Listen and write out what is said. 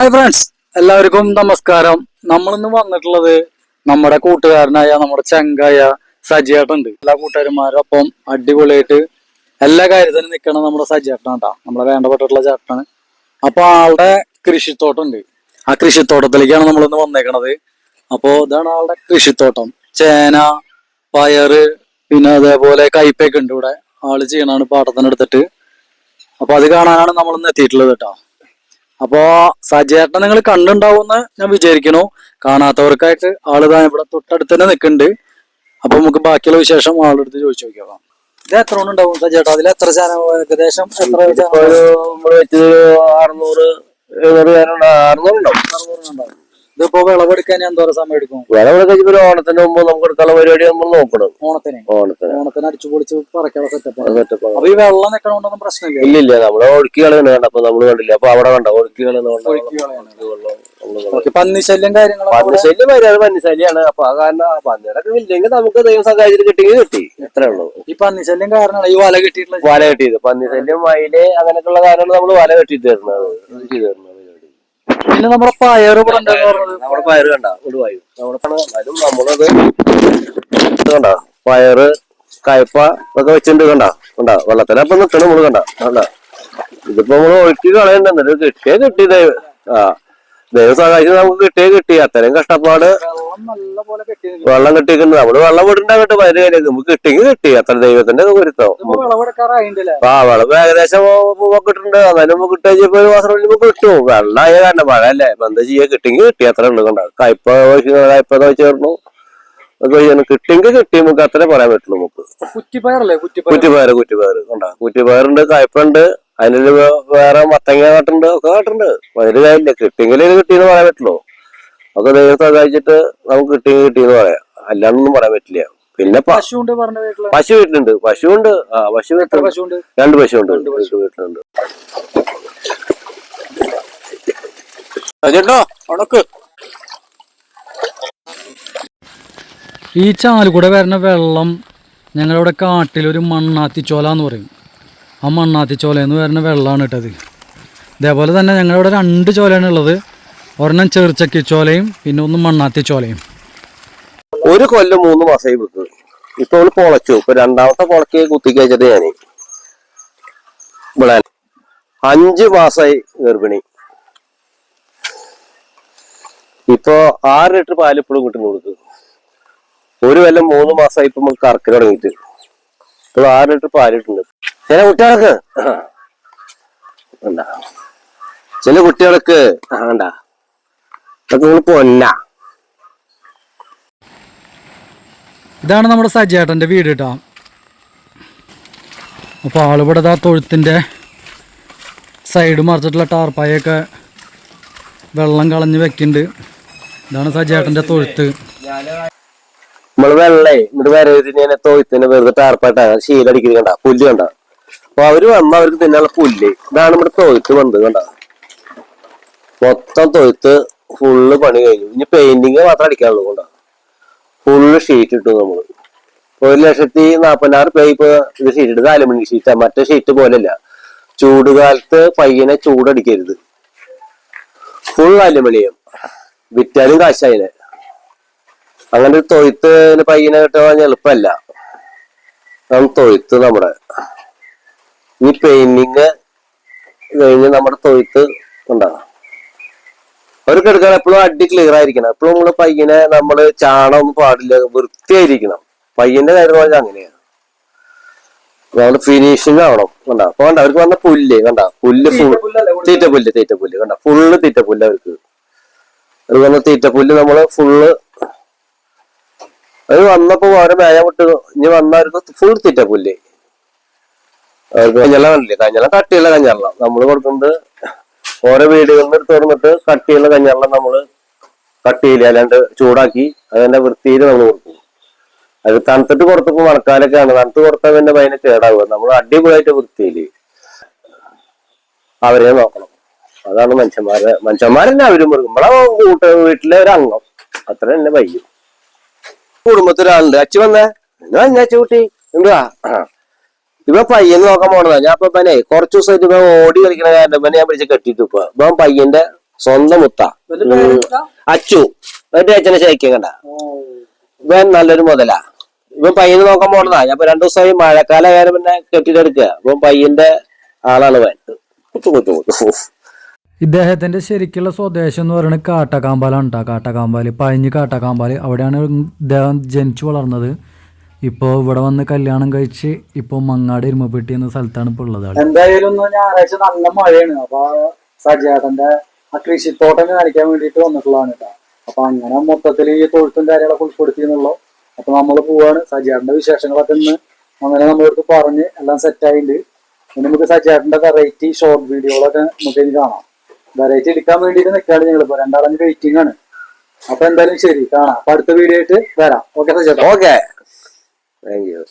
Hi friends എല്ലാവർക്കും നമസ്കാരം. നമ്മളിന്ന് വന്നിട്ടുള്ളത് നമ്മുടെ കൂട്ടുകാരനായ നമ്മുടെ ചങ്കായ സജിയേട്ടുണ്ട് എല്ലാ കൂട്ടുകാരന്മാരൊപ്പം അടിപൊളിയായിട്ട് എല്ലാ കാര്യത്തിനും നിൽക്കണം നമ്മുടെ സജിയേട്ടനാട്ടാ നമ്മളെ വേണ്ടപ്പെട്ടിട്ടുള്ള ചേട്ടനാണ്. അപ്പൊ ആളുടെ കൃഷിത്തോട്ടമുണ്ട്. ആ കൃഷിത്തോട്ടത്തിലേക്കാണ് നമ്മളിന്ന് വന്നേക്കണത്. അപ്പോ ഇതാണ് ആളുടെ കൃഷിത്തോട്ടം. ചേന പയറ് പിന്നെ അതേപോലെ കയ്പയൊക്കെ ഉണ്ട് ഇവിടെ. ആൾ ചെയ്യണാണ് പാട്ടത്തിനെടുത്തിട്ട്. അപ്പൊ അത് കാണാനാണ് നമ്മളിന്ന് എത്തിയിട്ടുള്ളത് കേട്ടോ. അപ്പോ സജേട്ടനെ നിങ്ങൾ കണ്ടുണ്ടാവുമെന്ന് ഞാൻ വിചാരിക്കണു കാണാത്തവർക്കായിട്ട് ആൾ താ ഇവിടെ തൊട്ടടുത്ത് തന്നെ നിൽക്കുന്നുണ്ട് അപ്പൊ നമുക്ക് ബാക്കിയുള്ള വിശേഷം ആളെടുത്ത് ചോദിച്ചു നോക്കിയാ ഇത് എത്ര ഉണ്ടാവും സജേട്ടാ? അതിൽ എത്ര ചാനൽ ഏകദേശം എത്ര അറുന്നൂറ് വെച്ചത് അറുന്നൂറ് ഉണ്ടാവും. ഇതിപ്പോ വിളവെടുക്കാൻ എന്തോരം സമയം എടുക്കും? വിളവെടുക്കാൻ ഒരു ഓണത്തിന് മുമ്പ് നമുക്ക് എടുക്കാനുള്ള പരിപാടി നമ്മൾ നോക്കണം. ഓണത്തിന്? ഓണത്തിന്. ഓണത്തിന് അടിച്ചു പൊളിച്ച് പറക്കാനുള്ള സെറ്റപ്പ് സെറ്റപ്പ്. അപ്പൊ ഈ വെള്ളം നിക്കണോണ്ടൊന്നും പ്രശ്നമില്ല. ഇല്ല ഇല്ല. നമ്മൾ ഒഴുക്കി കണ്ട അപ്പൊ നമ്മൾ കണ്ടില്ല. അപ്പൊ അവിടെ കണ്ട? ഒഴുക്കി കളയാണ്. പന്നിശല്യം കാര്യങ്ങളും പന്നിശല്യം വരാതെ പന്നിശല്യാണ്. അപ്പൊ ആ കാരണം പന്നിടൊക്കെ ഇല്ലെങ്കിൽ നമുക്ക് ദൈവം സഹായിച്ചിട്ട് കിട്ടിയെങ്കിൽ കിട്ടി. ഇത്രേ ഉള്ളൂ. ഈ പന്നിശല്യം കാരണമാണ് ഈ വല കിട്ടിയിട്ടുള്ള വല കെട്ടിയത്. പന്നിശല്യം മയിൽ അങ്ങനെയൊക്കെയുള്ള കാര്യങ്ങൾ നമ്മൾ വല കെട്ടിയിട്ട് തരുന്നത് ചെയ്തു തരുന്നത്. പിന്നെ നമ്മുടെ പയറ് ഇവിടെ ഉണ്ടെന്ന് നമ്മുടെ പയറ് കണ്ട ഒടുവായു നമ്മുടെ എന്നാലും നമ്മളത് കണ്ട പയറ് കയപ്പ ഒക്കെ വെച്ചിട്ടുണ്ട് കണ്ട കണ്ട. വെള്ളത്തിലപ്പൊ നിൽക്കണം നമ്മൾ കണ്ട കണ്ട. ഇതിപ്പോ നമ്മൾ ഒഴുക്കി കളയണ്ട കിട്ടിയേ കിട്ടിയതേ. ആ. ദൈവം സഹായിച്ച് നമുക്ക് കിട്ടിയേ കിട്ടി അത്രയും കഷ്ടപ്പാട് വെള്ളം കെട്ടി കിട്ടിയിട്ടുണ്ട്. നമ്മൾ വെള്ളം വിടണ്ടാകട്ടെ പതിന് കാര്യം നമുക്ക് കിട്ടിയെങ്കിൽ കിട്ടി. അത്ര ദൈവത്തിന്റെ വിളവെടുക്കാറായിണ്ടല്ലേ ആ വെള്ളം ഏകദേശം കിട്ടുന്നുണ്ട് അങ്ങനെ നമുക്ക് കിട്ടിയപ്പോ ഒരു മാസം നമുക്ക് കിട്ടും. വെള്ളമായ കാരണം മഴ അല്ലേ എന്താ ചെയ്യാ? കിട്ടിയെങ്കിൽ കിട്ടി. അത്ര ഉണ്ട് കണ്ട? കയ്പ കയ്പ ചേർന്നു ചെയ്യണം കിട്ടിയെങ്കിൽ കിട്ടി. നമുക്ക് അത്രേ പറയാൻ പറ്റുള്ളൂ നമുക്ക്. കുറ്റിപ്പയറല്ലേ കുറ്റിപ്പയർ കുറ്റിപ്പയർ കണ്ട? കുറ്റിപ്പയറുണ്ട് കയ്പുണ്ട്. അതിന് വേറെ മത്തങ്ങ കാട്ടുണ്ട് ഒക്കെ കാട്ടുണ്ട്. അതിന് കാര്യമില്ല. കിട്ടിയെങ്കിലേ കിട്ടിയെന്ന് പറയാൻ പറ്റുള്ളൂ. ഒക്കെ ദൈവത്തെ സഹായിച്ചിട്ട് നമുക്ക് കിട്ടി കിട്ടിയെന്ന് പറയാം. അല്ലാണ്ടൊന്നും പറയാൻ പറ്റില്ല. പിന്നെ പ- പശു വീട്ടിലുണ്ട്. പശു ഉണ്ട് ആ പശു വീട്ടിലുണ്ട്. പശു ഉണ്ട് രണ്ട് പശു. ഉണ്ട് വീട്ടിലുണ്ട്. ചേട്ടോ ഉണക്ക് ഈ ചാലുകൂടെ വരുന്ന വെള്ളം ഞങ്ങളിവിടെ കാട്ടിലൊരു മണ്ണാത്തിച്ചോല എന്ന് പറയും. ആ മണ്ണാത്തിച്ചോല എന്ന് പറഞ്ഞ വെള്ളമാണ് ഇട്ടത്. ഇതേപോലെ തന്നെ ഞങ്ങളിവിടെ രണ്ട് ചോലയാണ് ഉള്ളത്. ഒരെണ്ണം ചെറുച്ചക്കി ചോലയും പിന്നെ ഒന്ന് മണ്ണാത്തി ചോലയും. ഒരു കൊല്ലം മൂന്ന് മാസമായി വിട്ടു ഇപ്പൊ അവൾ പൊളച്ചു. ഇപ്പൊ രണ്ടാമത്തെ പൊളക്ക് കുത്തി കഴിച്ചിട്ട് ഞാൻ. ഇവിടെ അഞ്ച് മാസമായി ഗർഭിണി. ഇപ്പോ ആറ് ലിറ്റർ പാൽ ഇപ്പോഴും കിട്ടുന്നു കൊടുക്ക് ഒരു കൊല്ലം മൂന്ന് മാസമായി ഇപ്പൊ നമുക്ക് കറക്കി തുടങ്ങിയിട്ട്. ഇപ്പോൾ ആറ് ലിറ്റർ പാൽ കിട്ടുന്നുണ്ട് ചില കുട്ടികൾക്ക് എന്താ? ചില കുട്ടികൾക്ക് വേണ്ട അതൊക്കെ നിങ്ങൾ പൊന്ന. ഇതാണ് നമ്മുടെ സജിയേട്ടന്റെ വീട് കേട്ടോ. അപ്പോൾ ആളിവിടെ ആ തൊഴുത്തിന്റെ സൈഡ് മറിച്ചിട്ടുള്ള ടാർപ്പായൊക്കെ വെള്ളം കളഞ്ഞ് വെക്കുന്നുണ്ട് ഇതാണ് സജിയേട്ടന്റെ തൊഴുത്ത്. നമ്മൾ വെള്ളേ ഇങ്ങോട്ട് വരവിന് തൊഴുത്തിന് വെറുതെ ടാർപ്പായിട്ടാണ് ശീലടിക്കുന്നത് കണ്ട. പുല്ല് കണ്ട. അപ്പൊ അവർ വന്ന അവർക്ക് തിന്നാനുള്ള പുല്ല്. ഇതാണ് ഇവിടെ തൊഴുത്ത് വന്നത് കണ്ട? മൊത്തം തൊഴുത്ത് ഫുള്ള് പണി കഴിഞ്ഞു. ഇനി പെയിന്റിങ് മാത്രം അടിക്കാനുള്ളൂ കൊണ്ട? ഫുള്ള് ഷീറ്റ് ഇട്ടു നമ്മൾ. ഒരു ലക്ഷത്തി നാപ്പതിനായിരം രൂപ ഇപ്പൊ ഇത് ഷീറ്റ് ഇട്ടത് അലുമിനിയം ഷീറ്റാ മറ്റേ ഷീറ്റ് പോലെയല്ല. ചൂടുകാലത്ത് പയ്യനെ ചൂടടിക്കരുത്. ഫുൾ അലുമിനിയം വിറ്റാലും കാശായിനെ അങ്ങനെ ഒരു തൊയ്ത്ത് പയ്യനെ കിട്ടാൻ എളുപ്പമല്ല. തൊഴുത്ത് നമ്മുടെ. ഈ പെയിന്റിങ് കഴിഞ്ഞ് നമ്മുടെ തൊഴുത്ത് ഉണ്ടാകാം അവർക്ക് എടുക്കാൻ എപ്പോഴും അടി ക്ലിയർ ആയിരിക്കണം. എപ്പോഴും നമ്മൾ പയ്യനെ നമ്മൾ ചാണം ഒന്നും പാടില്ല വൃത്തിയായിരിക്കണം. പയ്യന്റെ കാര്യം പറഞ്ഞാൽ അങ്ങനെയാണ് നമ്മൾ ഫിനിഷിങ് ആവണം. കണ്ട? അപ്പൊ കണ്ട? അവർക്ക് വന്ന പുല്ല് കണ്ട? പുല്ല് ഫുൾ തീറ്റപ്പുല്ല് തീറ്റപ്പുല്ല് കണ്ട? ഫുള്ള് തീറ്റപ്പുല്ല് അവർക്ക്. അവർക്ക് വന്ന തീറ്റപ്പുല്ല് നമ്മൾ ഫുള്ള് അത് വന്നപ്പോ ഓരോ മേയ വിട്ട് ഇനി വന്നവർക്ക് ഫുൾ തീറ്റ പുല്ല്. കഞ്ഞെല്ലാം കണ്ടില്ലേ? കഞ്ഞെല്ലാം കട്ടിയുള്ള കഞ്ഞെല്ലാം നമ്മൾ കൊടുക്കുന്നത് ഓരോ വീടുകളിൽ നിന്ന് എടുത്ത് തുറന്നിട്ട് കട്ടിയുള്ള കഞ്ഞെല്ലാം നമ്മൾ കട്ടിയില്ല അല്ലാണ്ട് ചൂടാക്കി അതിന്റെ വൃത്തിയിൽ നമ്മൾ കൊടുക്കും. അത് തണുത്തിട്ട് കൊടുത്തപ്പോ മണക്കാലൊക്കെയാണ്. തണുത്ത് കൊടുത്താൽ പിന്നെ അതിനെ കേടാവുക. നമ്മൾ അടിപൊളിയായിട്ട് വൃത്തിയിൽ അവരെ നോക്കണം. അതാണ് മനുഷ്യന്മാരെ മനുഷ്യന്മാരെന്നെ അവരും മൃഗം നമ്മളെ കൂട്ട വീട്ടിലെ ഒരു അംഗം അത്ര തന്നെ വയ്യും കുടുംബത്തിലൊരാളുണ്ട്. അച്ഛൻ അച്ഛ വന്നേ? എന്നാ അച്ഛ കുട്ടി എന്തുവാ ഇവ പയ്യൻ നോക്കാൻ പോണതാ. ഞാൻ ഇപ്പൊ പനെ കുറച്ച് ദിവസമായിട്ട് ഇപ്പൊ ഓടി കളിക്കണ കാരണം പനെ ഞാൻ പിടിച്ച് കെട്ടിട്ടു ഇപ്പൊ. ഇവൻ പയ്യന്റെ സ്വന്തം മുത്ത? അച്ചു. എന്റെ അച്ഛനെ ശരിക്കും കണ്ട. ഇവൻ നല്ലൊരു മുതലാ. ഇവൻ പയ്യനെ നോക്കാൻ പോണതാ. ഞാൻ ഇപ്പൊ രണ്ടു ദിവസമായി മഴക്കാല കാരണം പിന്നെ കെട്ടിട്ടെടുക്കുക ഇവൻ പയ്യന്റെ ആളാണ് ഇവൻ. ഇദ്ദേഹത്തിന്റെ ശരിക്കുള്ള സ്വദേശം എന്ന് പറയുന്നത് കാട്ടക്കാമ്പാലാണ് കേട്ടോ കാട്ടക്കാമ്പാൽ പഴഞ്ഞ് കാട്ടക്കാമ്പാൽ. അവിടെയാണ് ഇദ്ദേഹം ജനിച്ചു വളർന്നത്. ഇപ്പോൾ ഇവിടെ വന്ന് കല്യാണം കഴിച്ച് ഇപ്പോൾ മങ്ങാട് ഇരുമപ്പെട്ടി എന്ന സ്ഥലത്താണ് ഇപ്പോൾ ഉള്ളത്. എന്തായാലും ഞായറാഴ്ച നല്ല മഴയാണ്. അപ്പൊ സജേട്ടന്റെ ആ കൃഷിത്തോട്ടം കാണിക്കാൻ വേണ്ടിട്ട് വന്നിട്ടുള്ളതാണ് കേട്ടോ. അപ്പൊ അങ്ങനെ മൊത്തത്തിൽ ഈ തൊഴുത്തും കാര്യങ്ങളൊക്കെ ഉൾപ്പെടുത്തി എന്നുള്ളു അപ്പൊ നമ്മൾ പോവാണ്. സജേട്ടന്റെ വിശേഷങ്ങളൊക്കെ ഇന്ന് അങ്ങനെ നമ്മളടുത്ത് പറഞ്ഞ് എല്ലാം സെറ്റ് ആയിട്ടുണ്ട് ഇനി നമുക്ക് സജേട്ടന്റെ വെറൈറ്റി ഷോർട്ട് വീഡിയോകളൊക്കെ നമുക്ക് ഇനി കാണാം. വെറൈറ്റി എടുക്കാൻ വേണ്ടിയിട്ട് നിൽക്കുകയാണ് ഞങ്ങളിപ്പോ. രണ്ടാളഞ്ഞ് വെയിറ്റിംഗ് ആണ്. അപ്പൊ എന്തായാലും ശരി കാണാം. അപ്പൊ അടുത്ത വീഡിയോ ആയിട്ട് വരാം. ഓക്കെ സജേട്ടൻ ഓക്കെ Thank you.